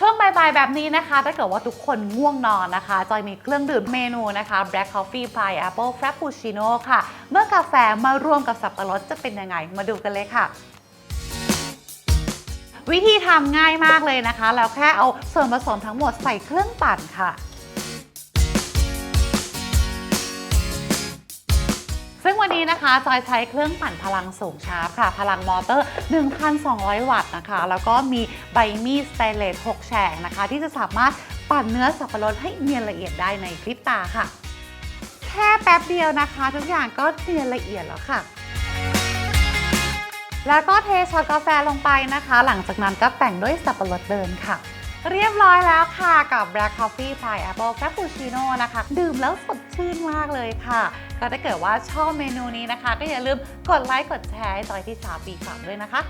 ช่วงบ่ายๆแบบนี้นะคะ ถ้าเกิดว่าทุกคนง่วงนอนนะคะ จอยมีเครื่องดื่มเมนูนะคะ Black Coffee Pineapple Frappuccino ค่ะ เมื่อกาแฟมารวมกับสับปะรดจะเป็นยังไง มาดูกันเลยค่ะวิธีทำง่ายมากเลยนะคะ แล้วแค่เอาส่วนผสมทั้งหมดใส่เครื่องปั่นค่ะ วันนี้นะคะจอยใช้เครื่องปั่นพลังสูงชาร์ปค่ะ พลังมอเตอร์ 1,200 วัตต์นะคะ แล้วก็มีใบมีดสเตนเลส6แฉกนะคะ ที่จะสามารถปั่นเนื้อสับปะรดให้เนียนละเอียดได้ในพริบตาค่ะ แค่แป๊บเดียวนะคะ ทุกอย่างก็เนียนละเอียดแล้วค่ะแล้วก็เทช็อตกาแฟลงไปนะคะ หลังจากนั้นก็แต่งด้วยสับปะรดเดินค่ะ เรียบร้อยแล้วค่ะกับ Black Coffee pie apple Frappuccino นะคะ ดื่มแล้วสดชื่นมากเลยค่ะ ก็ถ้าเกิดว่าชอบเมนูนี้นะคะ ก็อย่าลืมกดไลค์กดแชร์ให้จอยที่สาปีฝามด้วยนะคะ